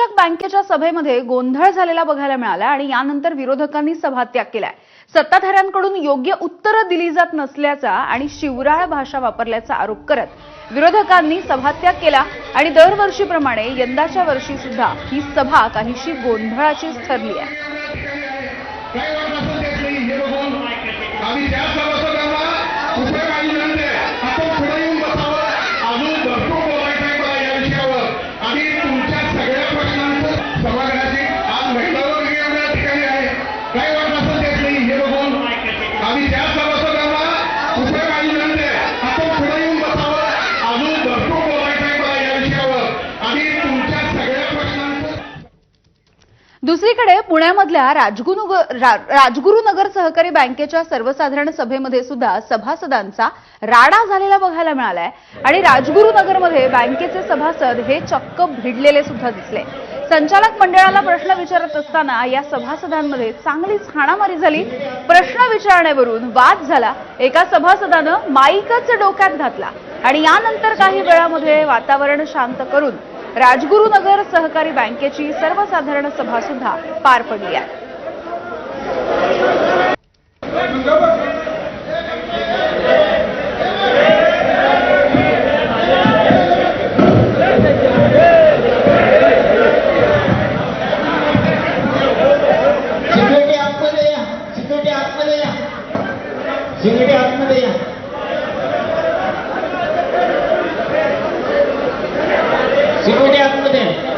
शिक्षक बँकेच्या सभेमध्ये गोंधळ झालेला बघायला मिळाला आणि यानंतर विरोधकांनी सभात्याग केलाय. सत्ताधाऱ्यांकडून योग्य उत्तरं दिली जात नसल्याचा आणि शिवराळ भाषा वापरल्याचा आरोप करत विरोधकांनी सभात्याग केला आणि दरवर्षीप्रमाणे यंदाच्या वर्षी सुद्धा ही सभा काहीशी गोंधळाचीच ठरली आहे. दुसरीकडे पुण्यामधल्या राजगुरुनगर रा- राजगुरुनगर सहकारी बँकेच्या सर्वसाधारण सभेमध्ये सुद्धा सभासदांचा राडा झालेला बघायला मिळालाय. आणि राजगुरुनगरमध्ये बँकेचे सभासद हे चक्क भिडलेले सुद्धा दिसले. संचालक मंडळाला प्रश्न विचारत असताना या सभासदांमध्ये चांगलीच हाणामारी झाली. प्रश्न विचारण्यावरून वाद झाला. एका सभासदानं माईकच डोक्यात घातला. आणि यानंतर काही वेळामध्ये वातावरण शांत करून राजगुरुनगर सहकारी बँकेची सर्वसाधारण सभा सुद्धा पार पडली आहे. 自分で集めて